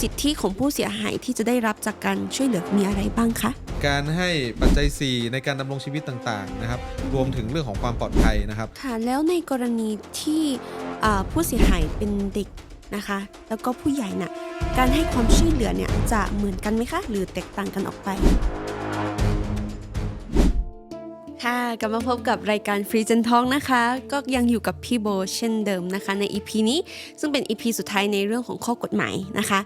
สิทธิของผู้เสียหายที่จะได้รับจากการช่วยเหลือมีอะไรบ้างคะ การให้ปัจจัย 4 ในการดำรงชีวิตต่างๆนะครับรวมถึงเรื่องของความปลอดภัยนะครับ ค่ะแล้วในกรณีที่อ่าผู้เสียหายเป็นเด็กนะคะ แล้วก็ผู้ใหญ่น่ะการให้ความช่วยเหลือเนี่ยจะเหมือนกันไหมคะ หรือแตกต่างกันออกไป กลับมาพบกับรายการฟรีเจนทองนะคะ ก็ยังอยู่กับพี่โบเช่นเดิมนะคะ ใน EP นี้ซึ่งเป็น EP สุดท้ายในเรื่องของข้อกฎหมายนะคะ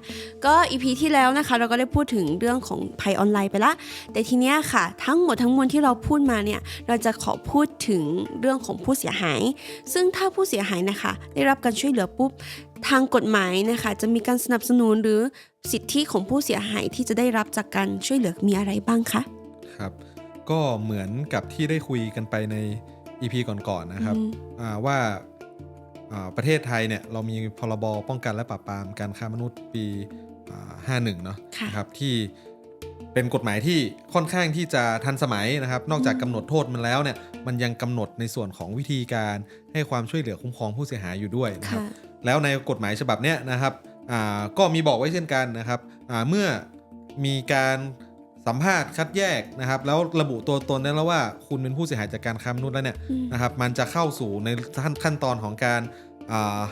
ก็ EP ที่แล้วนะคะเราก็ได้พูดถึงเรื่องของภัยออนไลน์ไปละ แต่ทีเนี้ยค่ะ ทั้งหมดทั้งมวลที่เราพูดมาเนี่ยเราจะขอพูดถึงเรื่องของผู้เสียหาย ซึ่งถ้าผู้เสียหายนะคะ ได้รับการช่วยเหลือปุ๊บทางกฎหมายนะคะ จะมีการสนับสนุนหรือสิทธิของผู้เสียหายที่จะได้รับจากการช่วยเหลือมีอะไรบ้างคะครับ ก็เหมือนกับที่ได้คุยกันไปใน EP ก่อนๆนะครับอืมอ่าว่าอ่าประเทศไทยเนี่ยเรามีพรบป้องกันและปราบปรามการค้ามนุษย์ปีอ่า51 เนาะค่ะนะครับที่เป็นกฎหมายที่ค่อนข้างที่จะทันสมัยนะครับ นอกจากกำหนดโทษมันแล้วเนี่ยมันยังกำหนดในส่วนของวิธีการให้ความช่วยเหลือคุ้มครองผู้เสียหายอยู่ด้วยนะครับค่ะแล้วในกฎหมายฉบับเนี้ยนะครับอ่าก็มีบอกไว้เช่นกันนะครับอ่าเมื่อมีการ สัมภาษณ์คัดแยกนะครับ แล้วระบุตัวตนได้แล้วว่าคุณเป็นผู้เสียหายจากการค้ามนุษย์แล้วเนี่ยอืมนะครับ มันจะเข้าสู่ในขั้นขั้นตอนของการอ่า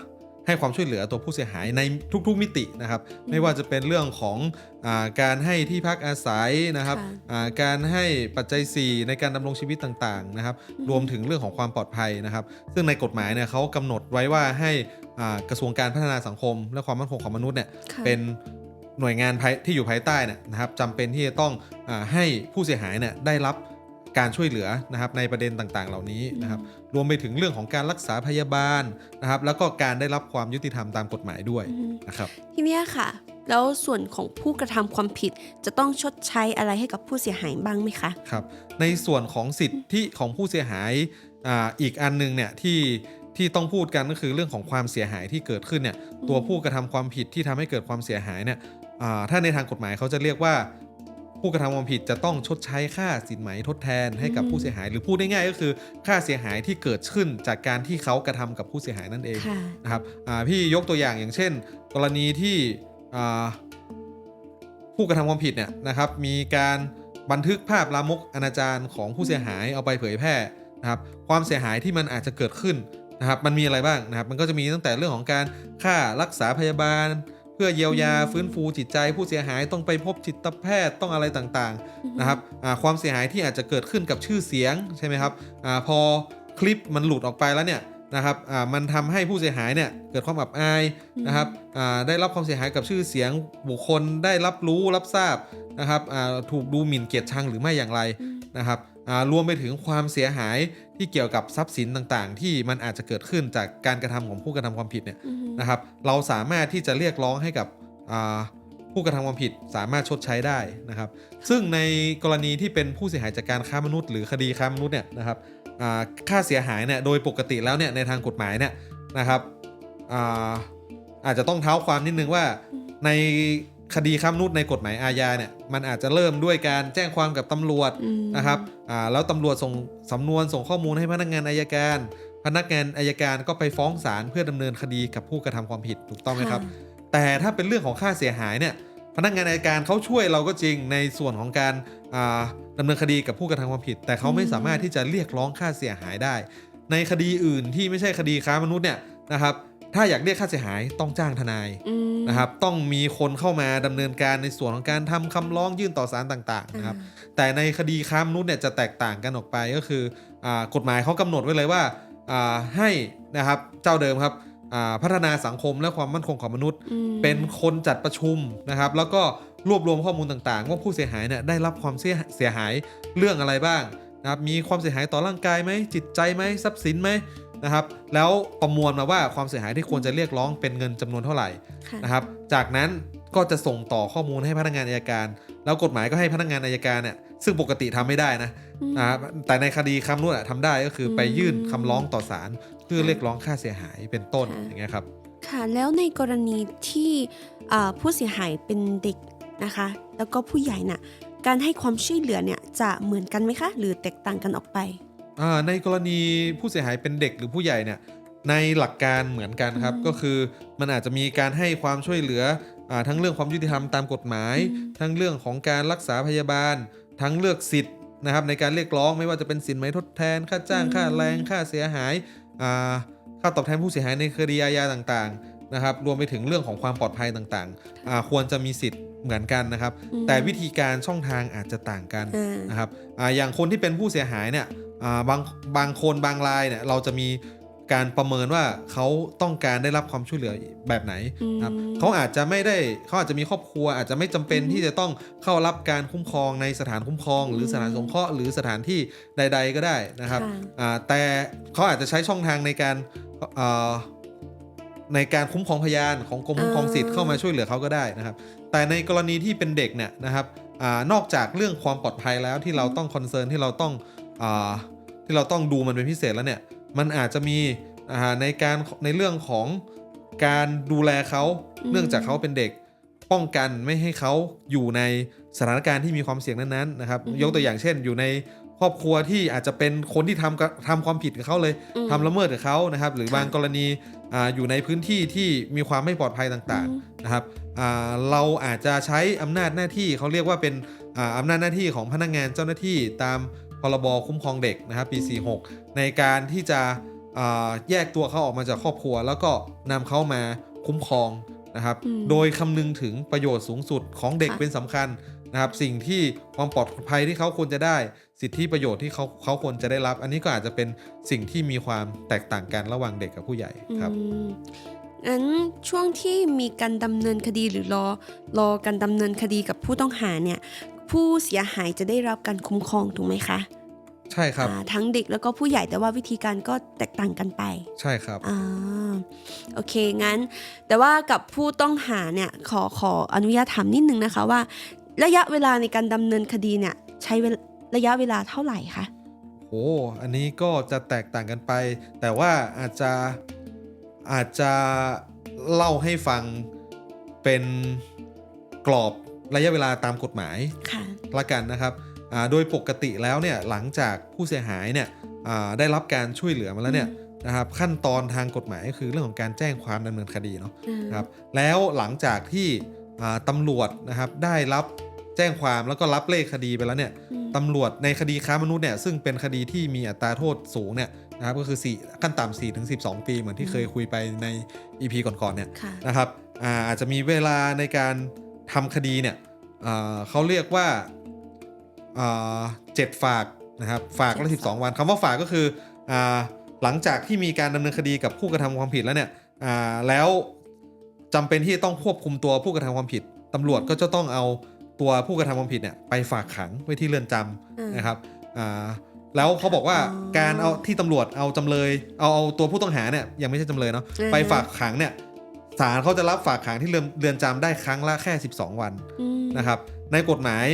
ให้ความช่วยเหลือตัวผู้เสียหายในทุกๆมิตินะครับ ไม่ว่าจะเป็นเรื่องของอาการให้ที่พักอาศัยนะครับค่ะอ่าการให้ปัจจัย 4 ในการดำรงชีวิตต่างๆนะครับอืมรวมถึงเรื่องของความปลอดภัยนะครับ ซึ่งในกฎหมายเนี่ยเขากำหนดไว้ว่าให้อ่ากระทรวงการพัฒนาสังคม และความมั่นคงของมนุษย์เนี่ยค่ะเป็น หน่วยงานภายที่อยู่ภายใต้เนี่ยนะครับจำเป็นที่จะต้องอาให้ผู้เสียหายเนี่ยได้รับการช่วยเหลือนะครับในประเด็นต่างๆ เหล่านี้นะครับรวมไปถึงเรื่องของการรักษาพยาบาลนะครับ แล้วก็การได้รับความยุติธรรมตามกฎหมายด้วยอืมนะครับทีเนี้ยค่ะ แล้วส่วนของผู้กระทำความผิดจะต้องชดใช้อะไรให้กับผู้เสียหายบ้างไหมคะครับในส่วนของสิทธิของผู้เสียหายอ่าอีกอันหนึงเนี่ยที่ที่ต้องพูดกันก็คือเรื่องของความเสียหายที่เกิดขึ้นเนี่ยตัวผู้กระทำความผิดที่ทำให้เกิดความเสียหายเนี่ยอ่า ถ้าในทางกฎหมายเขาจะเรียกว่า ผู้กระทำความผิดจะต้องชดใช้ค่าสินไหมทดแทนให้กับอืมผู้เสียหาย หรือพูดง่ายๆก็คือค่าเสียหายที่เกิดขึ้นจากการที่เขากระทำกับผู้เสียหายนั่นเองค่ะนะครับอ่าพี่ยกตัวอย่างอย่างเช่น กรณีที่อ่าผู้กระทำความผิดเนี่ยนะครับ มีการบันทึกภาพลามกอนาจารของผู้เสียหายเอาไปเผยแพร่นะครับ ความเสียหายที่มันอาจจะเกิดขึ้นนะครับ มันมีอะไรบ้างนะครับ มันก็จะมีตั้งแต่เรื่องของการค่ารักษาพยาบาลเพื่อเยียวยาอืมฟื้นฟูจิตใจ ผู้เสียหายต้องไปพบจิตแพทย์ต้องอะไรต่างๆนะครับอ่าความเสียหายที่อาจจะเกิดขึ้นกับชื่อเสียงใช่ไหมครับอาพอคลิปมันหลุดออกไปแล้วเนี่ยนะครับอ่ามันทำให้ผู้เสียหายเนี่ยเกิดความอับอายนะครับอ่าได้รับความเสียหายกับชื่อเสียงบุคคลได้รับรู้รับทราบนะครับอ่าถูกดูหมิ่นเกียรติชังหรือไม่อย่างไรอืมนะครับอ่า รวมไปถึงความเสียหายที่เกี่ยวกับทรัพย์สินต่างๆ ที่มันอาจจะเกิดขึ้นจากการกระทำของผู้กระทำความผิดเนี่ยอืมนะครับ เราสามารถที่จะเรียกร้องให้กับอ่าผู้กระทำความผิดสามารถชดใช้ได้นะครับ ซึ่งในกรณีที่เป็นผู้เสียหายจากการค้ามนุษย์หรือคดีค้ามนุษย์เนี่ยนะครับอ่าค่าเสียหายเนี่ยโดยปกติแล้วเนี่ยในทางกฎหมายเนี่ยนะครับอาอาจจะต้องเท้าความนิดนึงว่าใน คดีค้ามนุษย์ในกฎหมายอาญาเนี่ยมันอาจจะเริ่มด้วยการแจ้งความกับตำรวจอืมนะครับอ่าแล้วตำรวจส่งสำนวนส่งข้อมูลให้พนักงานอายการ พนักงานอายการก็ไปฟ้องศาลเพื่อดำเนินคดีกับผู้กระทำความผิดถูกต้องไหมครับ แต่ถ้าเป็นเรื่องของค่าเสียหายเนี่ยพนักงานอายการเขาช่วยเราก็จริงในส่วนของการอ่าดำเนินคดีกับผู้กระทำความผิด แต่เขาไม่อืมสามารถที่จะเรียกร้องค่าเสียหายได้ ในคดีอื่นที่ไม่ใช่คดีค้ามนุษย์เนี่ยนะครับ ถ้าอยากเรียกค่าเสียหายต้องจ้างทนายอืมนะครับ ต้องมีคนเข้ามาดำเนินการในส่วนของการทำคำร้องยื่นต่อศาลต่างๆนะครับ แต่ในคดีค้ามนุษย์เนี่ยจะแตกต่างกันออกไปก็คืออากฎหมายเขากำหนดไว้เลยว่าอ่าให้นะครับเจ้าเดิมครับอ่าพัฒนาสังคมและความมั่นคงของมนุษย์อืมเป็นคนจัดประชุมนะครับ แล้วก็รวบรวมข้อมูลต่างๆ ว่าผู้เสียหายเนี่ยได้รับความเสียเสียหายเรื่องอะไรบ้างนะครับมีความเสียหายต่อร่างกายไหมจิตใจไหมทรัพย์สินไหม นะครับ แล้วประมวลมาว่าความเสียหายที่ควรจะเรียกร้องเป็นเงินจำนวนเท่าไหร่ค่ะนะครับ จากนั้นก็จะส่งต่อข้อมูลให้พนักงานอายการ แล้วกฎหมายก็ให้พนักงานอายการเนี่ยซึ่งปกติทำไม่ได้นะอืมนะครับแต่ในคดีค้ามนุษย์อะทำได้ก็คือไปยื่นอืมคำร้องต่อศาลเพื่อค่ะเรียกร้องค่าเสียหายเป็นต้นค่ะอย่างเงี้ยครับค่ะแล้วในกรณีที่อ่าผู้เสียหายเป็นเด็กนะคะ แล้วก็ผู้ใหญ่น่ะการให้ความช่วยเหลือเนี่ยจะเหมือนกันไหมคะ หรือแตกต่างกันออกไปอ่า ในกรณีผู้เสียหายเป็นเด็กหรือผู้ใหญ่เนี่ยในหลักการเหมือนกันครับอืมก็คือมันอาจจะมีการให้ความช่วยเหลืออ่าทั้งเรื่องความยุติธรรมตามกฎหมายอืมทั้งเรื่องของการรักษาพยาบาล ทั้งเลือกสิทธิ์นะครับในการเรียกร้องไม่ว่าจะเป็นสินไหมทดแทน ค่าจ้างค่าแรงค่าเสียหายอ่าค่าตอบแทนผู้เสียหายในคดีอาญาต่างๆนะครับรวมไปถึงเรื่องของความปลอดภัยต่างๆอ่าควรจะมีสิทธิ์เหมือนกันนะครับอืมแต่วิธีการช่องทางอาจจะต่างกันอ่านะครับอาอย่างคนที่เป็นผู้เสียหายเนี่ยอ่า บางบางคนบางรายเนี่ยเราจะมีการประเมินว่าเขาต้องการได้รับความช่วยเหลือแบบไหนนะครับอืมเขาอาจจะไม่ได้เขาอาจจะมีครอบครัว อาจจะไม่จำเป็นที่จะต้องเข้ารับการคุ้มครองในสถานคุ้มครอง หรือสถานสงเคราะห์หรือสถานที่ใด ๆ ก็ได้นะครับค่ะอ่าแต่เขาอาจจะใช้ช่องทางในการอ่าในการคุ้มครองพยานของกรมคุ้มครองสิทธิ์เข้ามาช่วยเหลือเขาก็ได้นะครับ แต่ในกรณีที่เป็นเด็กเนี่ยนะครับอานอกจากเรื่องความปลอดภัยแล้วที่เราต้องคอนเซิร์นที่เราต้องอา ที่เราต้องดูมันเป็นพิเศษแล้วเนี่ย มันอาจจะมีอ่าในการในเรื่องของการดูแลเขาอืมเนื่องจากเขาเป็นเด็กป้องกันไม่ให้เขาอยู่ในสถานการณ์ที่มีความเสี่ยงนั้นๆนะครับ ยกตัวอย่างเช่น อยู่ในครอบครัวที่อาจจะเป็นคนที่ทำกับทำความผิดกับเขาเลยอืมทำละเมิดกับเขานะครับ หรือค่ะบางกรณีอาอยู่ในพื้นที่ที่มีความไม่ปลอดภัยต่างอืมๆนะครับอ่าเราอาจจะใช้อำนาจหน้าที่เขาเรียกว่าเป็นอ่าอำนาจหน้าที่ของพนักงานเจ้าหน้าที่ตาม พรบคุ้มครองเด็กนะครับปี 46 ในการที่จะอ่าแยกตัวเขาออกมาจากครอบครัว แล้วก็นำเขามาคุ้มครองนะครับอืมโดยคำนึงถึงประโยชน์สูงสุดของเด็กค่ะเป็นสำคัญนะครับ สิ่งที่ความปลอดภัยที่เขาควรจะได้ สิทธิประโยชน์ที่เขาเขาควรจะได้รับ อันนี้ก็อาจจะเป็นสิ่งที่มีความแตกต่างกันระหว่างเด็กกับผู้ใหญ่ครับอืมงั้นช่วงที่มีการดำเนินคดีหรือรอรอการดำเนินคดีกับผู้ต้องหาเนี่ย ผู้เสียหายจะได้รับการคุ้มครองถูกไหมคะใช่ครับอ่าทั้งเด็กแล้วก็ผู้ใหญ่แต่ว่าวิธีการก็แตกต่างกันไป ใช่ครับอ่าโอเคงั้น แต่ว่ากับผู้ต้องหาเนี่ยขอขออนุญาตถามนิดนึงนะคะว่า ระยะเวลาในการดำเนินคดีเนี่ยใช้เวลาระยะเวลาเท่าไหร่คะโอ้อันนี้ก็จะแตกต่างกันไป แต่ว่าอาจจะอาจจะเล่าให้ฟังเป็นกรอบ ระยะเวลาตามกฎหมายค่ะละกันนะครับอ่าโดยปกติแล้วเนี่ยหลังจากผู้เสียหายเนี่ยอ่าได้รับการช่วยเหลือมาแล้วเนี่ยนะครับขั้นตอนทางกฎหมายก็คือเรื่องของการแจ้งความดำเนินคดีเนาะอืมครับแล้วหลังจากที่อ่าตำรวจนะครับได้รับแจ้งความแล้วก็รับเลขคดีไปแล้วเนี่ยอืมตำรวจในคดีค้ามนุษย์เนี่ยซึ่งเป็นคดีที่มีอัตราโทษสูงเนี่ยนะครับก็คือ 4 ขั้นต่ำ4ถึง12 ปีเหมือนที่เคยคุยไปใน EP ก่อนๆเนี่ยค่ะนะครับอาอาจจะมีเวลาในการ ทำคดีเนี่ยอ่าเขาเรียกว่าอ่าเจ็ดฝากนะครับฝากละเจ็ดฝาก12วันคำว่าฝากก็คืออาหลังจากที่มีการดำเนินคดีกับผู้กระทำความผิดแล้วเนี่ยอ่าแล้วจำเป็นที่จะต้องควบคุมตัวผู้กระทำความผิดตำรวจก็จะต้องเอาตัวผู้กระทำความผิดเนี่ยไปฝากขังไว้ที่เรือนจำอ่านนะครับอ่าแล้วเขาบอกว่าอ๋อการเอาที่ตำรวจเอาจำเลยเอาเอาตัวผู้ต้องหาเนี่ยยังไม่ใช่จำเลยเนาะอ่าไปฝากขังเนี่ย ศาลเขาจะรับฝากขังที่เรือนเรือนจำได้ครั้งละแค่ 12 วันอืมนะครับ ในกฎหมาย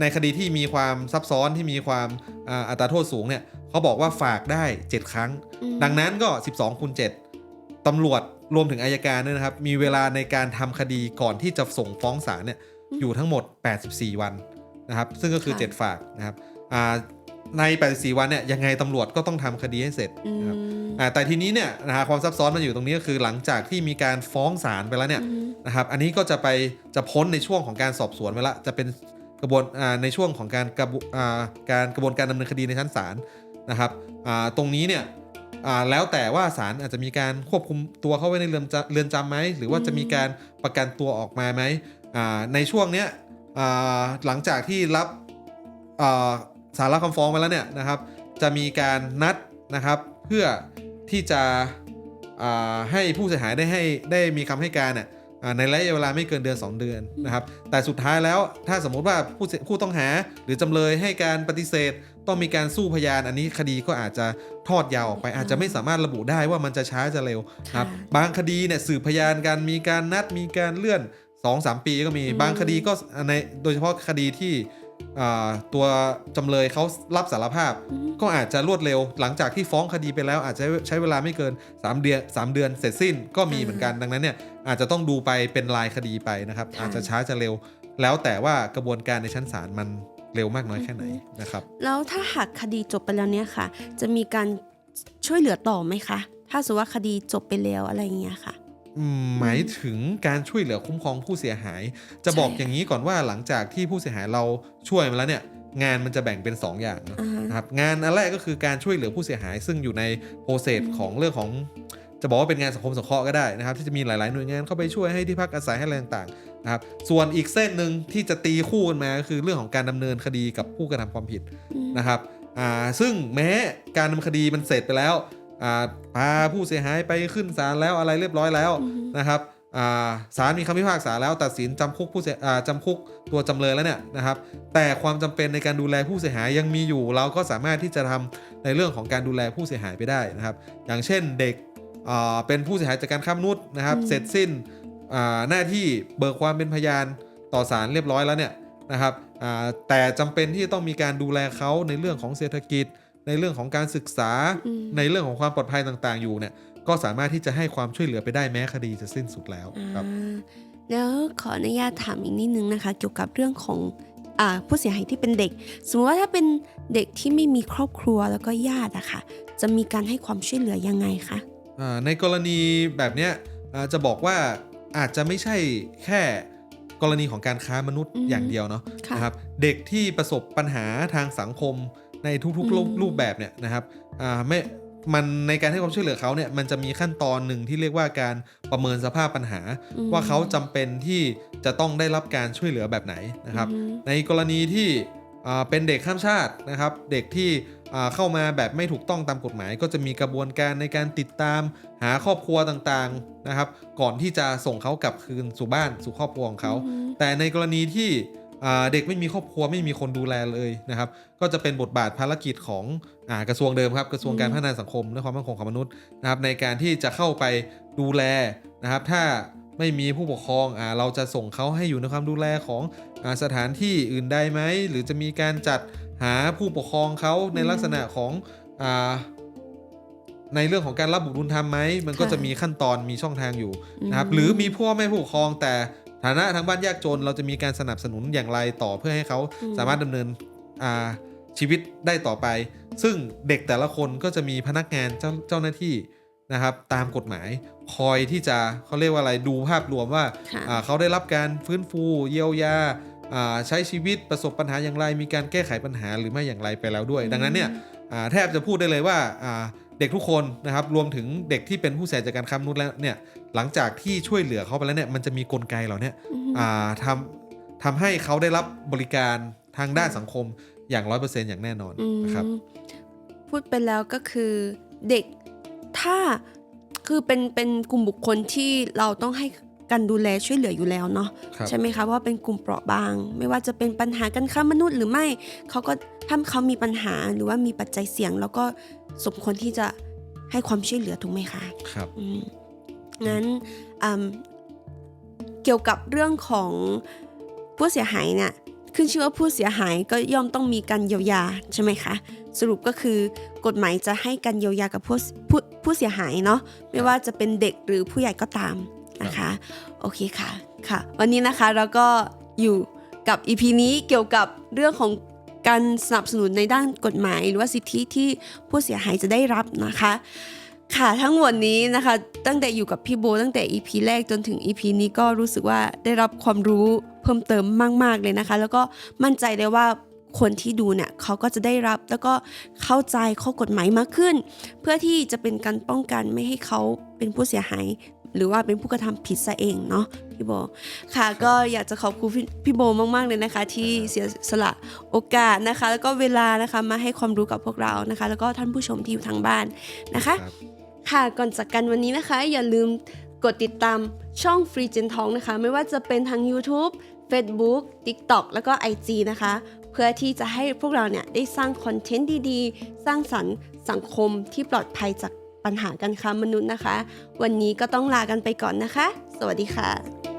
ในคดีที่มีความซับซ้อนที่มีความอ่าอัตราโทษสูงเนี่ยเขาบอกว่าฝากได้ 7 ครั้งอืมดังนั้นก็ 12คูณ7ตำรวจรวมถึงอายการด้วยนะครับ มีเวลาในการทำคดีก่อนที่จะส่งฟ้องศาลเนี่ยอยู่ทั้งหมด 84 วันนะครับ ซึ่งก็คือค่ะ7ฝากนะครับอ่าใน 84 วันเนี่ยยังไงตำรวจก็ต้องทำคดีให้เสร็จอืมนะครับอ่า แต่ทีนี้เนี่ยนะฮะความซับซ้อนมันอยู่ตรงนี้ก็คือหลังจากที่มีการฟ้องศาลไปแล้วเนี่ยอืมนะครับอันนี้ก็จะไปจะพ้นในช่วงของการสอบสวนไปละจะเป็นกระบวนอ่าในช่วงของการกระบวอ่าการกระบวนการดำเนินคดีในชั้นศาลนะครับอ่าตรงนี้เนี่ยอ่าแล้วแต่ว่าศาลอาจจะมีการควบคุมตัวเขาไว้ในเรือนจำเรือนจำไหมหรือว่าจะมีการประกันตัวออกมาไหมอ่าในช่วงเนี้ยอ่าหลังจากที่รับอ่าสารรับคำฟ้องไปแล้วเนี่ยนะครับ จะมีการนัดนะครับเพื่อ ที่จะอ่าให้ผู้เสียหายได้ให้ได้มีคำให้การเนี่ยอ่าในระยะเวลาไม่เกินเดือน 2 เดือนนะครับ แต่สุดท้ายแล้วถ้าสมมุติว่าผู้เสียผู้ต้องหาหรือจำเลยให้การปฏิเสธ ต้องมีการสู้พยานอันนี้คดีก็อาจจะทอดยาวออกไป อาจจะไม่สามารถระบุได้ว่ามันจะช้าจะเร็วนะครับค่ะบางคดีเนี่ยสืบพยานกันมีการนัดมีการเลื่อน 2-3 ปีก็มีอืมบางคดีก็ในโดยเฉพาะคดีที่อ่า ตัวจำเลยเขารับสารภาพอืมก็อาจจะรวดเร็ว หลังจากที่ฟ้องคดีไปแล้ว อาจจะใช้เวลาไม่เกิน 3 เดือน3เดือนเสร็จสิ้นก็มีอ่าเหมือนกันดังนั้นเนี่ยอาจจะต้องดูไปเป็นรายคดีไปนะครับค่ะอาจจะช้าจะเร็ว แล้วแต่ว่ากระบวนการในชั้นศาลมันเร็วมากน้อยแค่ไหนนะครับ แล้วถ้าหากคดีจบไปแล้วเนี่ยค่ะ จะมีการช่วยเหลือต่อไหมคะ ถ้าสมมติว่าคดีจบไปแล้วอะไรอย่างเงี้ยค่ะอืม หมายถึงการช่วยเหลือคุ้มครองผู้เสียหาย จะบอกใช่อย่างนี้ก่อนว่าหลังจากที่ผู้เสียหายเราช่วยมาแล้วเนี่ยงานมันจะแบ่งเป็น 2 อย่างเนอะอ่าฮะนะครับงานอันแรกก็คือการช่วยเหลือผู้เสียหาย ซึ่งอยู่ในโปรเซสของเรื่องของจะบอกว่าเป็นงานสังคมสงเคราะห์ก็ได้นะครับ ที่จะมีหลาย ๆ หน่วยงานเข้าไปช่วยให้ที่พักอาศัยให้อะไรต่างๆนะครับส่วนอีกเส้นหนึ่งที่จะตีคู่กันมาก็คือเรื่องของการดำเนินคดีกับผู้กระทำความผิดอืมนะครับอ่าซึ่งแม้การดำเนินคดีมันเสร็จไปแล้วอ่า พาผู้เสียหายไปขึ้นศาลแล้วอะไรเรียบร้อยแล้วอือฮึนะครับอ่าศาลมีคำพิพากษาแล้วตัดสินจำคุกผู้เสียอ่าจำคุกตัวจำเลยแล้วเนี่ยนะครับ แต่ความจำเป็นในการดูแลผู้เสียหายยังมีอยู่ เราก็สามารถที่จะทำในเรื่องของการดูแลผู้เสียหายไปได้นะครับ อย่างเช่นเด็กอ่าเป็นผู้เสียหายจากการค้ามนุษย์นะครับอืมเสร็จสิ้นอ่าหน้าที่เบิกความเป็นพยานต่อศาลเรียบร้อยแล้วเนี่ยนะครับอ่าแต่จำเป็นที่จะต้องมีการดูแลเขาในเรื่องของเศรษฐกิจ ในเรื่องของการศึกษาอืมในเรื่องของความปลอดภัยต่างๆ อยู่เนี่ยก็สามารถที่จะให้ความช่วยเหลือไปได้แม้คดีจะสิ้นสุดแล้วครับอ่าแล้วขออนุญาตถามอีกนิดนึงนะคะ เกี่ยวกับเรื่องของอ่าผู้เสียหายที่เป็นเด็ก สมมติว่าถ้าเป็นเด็กที่ไม่มีครอบครัวแล้วก็ญาติอะค่ะจะมีการให้ความช่วยเหลือยังไงคะอ่าในกรณีแบบเนี้ยอ่าจะบอกว่าอาจจะไม่ใช่แค่กรณีของการค้ามนุษย์อือฮึอย่างเดียวเนาะค่ะนะครับเด็กที่ประสบปัญหาทางสังคม ในทุกๆรูปอืมรูปแบบเนี่ยนะครับอ่าไม่มันในการให้ความช่วยเหลือเขาเนี่ยมันจะมีขั้นตอนหนึ่งที่เรียกว่าการประเมินสภาพปัญหาอืมว่าเขาจำเป็นที่จะต้องได้รับการช่วยเหลือแบบไหนนะครับอืมในกรณีที่อ่าเป็นเด็กข้ามชาตินะครับ เด็กที่อ่าเข้ามาแบบไม่ถูกต้องตามกฎหมาย ก็จะมีกระบวนการในการติดตามหาครอบครัวต่างๆนะครับ ก่อนที่จะส่งเขากลับคืนสู่บ้านสู่ครอบครัวของเขาอืมแต่ในกรณีที่อ่า เด็กไม่มีครอบครัวไม่มีคนดูแลเลยนะครับ ก็จะเป็นบทบาทภารกิจของอากระทรวงเดิมครับกระทรวงการพัฒนาสังคมและความมั่นคงของมนุษย์นะครับในการที่จะเข้าไปดูแลนะครับ ถ้าไม่มีผู้ปกครองอ่าเราจะส่งเขาให้อยู่ในความดูแลของอาสถานที่อื่นใดไหมหรือจะมีการจัดหาผู้ปกครองเขาในลักษณะของอาในเรื่องของการรับบุตรบุญธรรมไหมมันก็ค่ะจะมีขั้นตอนมีช่องทางอยู่นะครับอืมหรือมีพ่อแม่ผู้ปกครองแต่ ฐานะทางบ้านยากจนเราจะมีการสนับสนุนอย่างไรต่อเพื่อให้เขาอืมสามารถดำเนินอ่าชีวิตได้ต่อไป ซึ่งเด็กแต่ละคนก็จะมีพนักงานเจ้าเจ้าหน้าที่นะครับตามกฎหมายคอยที่จะเขาเรียกว่าอะไรดูภาพรวมว่าค่ะอ่าเขาได้รับการฟื้นฟูเยียวยาอ่าใช้ชีวิตประสบปัญหาอย่างไร มีการแก้ไขปัญหาหรือไม่อย่างไรไปแล้วด้วย ดังนั้นเนี่ยอ่าแทบจะพูดได้เลยว่าอ่า เด็กทุกคนนะครับรวมถึงเด็กที่เป็นผู้เสียหายจากการค้ามนุษย์แล้วเนี่ยหลังจากที่ช่วยเหลือเขาไปแล้วเนี่ยมันจะมีกลไกเหล่าเนี้ยอืมอ่าทำทำให้เขาได้รับบริการทางด้านสังคมอย่างร้อยเปอร์เซ็นต์อย่างแน่นอนอืมนะครับพูดไปแล้วก็คือเด็กถ้าคือเป็นเป็นกลุ่มบุคคลที่เราต้องให้การดูแลช่วยเหลืออยู่แล้วเนาะครับใช่ไหมคะเพราะว่าเป็นกลุ่มเปราะบาง ไม่ว่าจะเป็นปัญหาการค้ามนุษย์หรือไม่เขาก็ถ้าเขามีปัญหาหรือว่ามีปัจจัยเสี่ยง แล้วก็ สมควรที่จะให้ความช่วยเหลือถูกไหมคะครับอืมงั้นอืมเกี่ยวกับเรื่องของผู้เสียหายเนี่ยขึ้นชื่อว่าผู้เสียหายก็ย่อมต้องมีการเยียวยาใช่ไหมคะสรุปก็คือกฎหมายจะให้การเยียวยากับผู้ผู้ผู้เสียหายเนาะไม่ว่าจะเป็นเด็กหรือผู้ใหญ่ก็ตามนะคะโอเคค่ะค่ะ วันนี้นะคะเราก็อยู่กับ EP นี้เกี่ยวกับเรื่องของ การสนับสนุนในด้านกฎหมาย หรือว่าสิทธิที่ผู้เสียหายจะได้รับนะคะ ค่ะทั้งหมดนี้นะคะ ตั้งแต่อยู่กับพี่โบตั้งแต่ EP แรกจนถึง EP นี้ก็รู้สึกว่าได้รับความรู้เพิ่มเติมมาก ๆ เลยนะคะ แล้วก็มั่นใจเลยว่าคนที่ดูเนี่ยเขาก็จะได้รับแล้วก็เข้าใจข้อกฎหมายมากขึ้น เพื่อที่จะเป็นการป้องกันไม่ให้เขาเป็นผู้เสียหาย หรือว่าเป็นผู้กระทำผิดซะเองเนาะพี่โบค่ะ ก็อยากจะขอบคุณพี่พี่โบมาก ๆ เลยนะคะ ที่เสียสละโอกาสนะคะ แล้วก็เวลานะคะมาให้ความรู้กับพวกเรานะคะ แล้วก็ท่านผู้ชมที่อยู่ทางบ้านนะคะครับค่ะก่อนจากกันวันนี้นะคะ อย่าลืมกดติดตามช่อง Free Gen Talk นะคะ ไม่ว่าจะเป็นทาง YouTube Facebook TikTok แล้วก็ IG นะคะ เพื่อที่จะให้พวกเราเนี่ยได้สร้างคอนเทนต์ดีๆ สร้างสรรค์สังคมที่ปลอดภัยจาก ปัญหาการค้ามนุษย์นะคะ วันนี้ก็ต้องลากันไปก่อนนะคะ สวัสดีค่ะ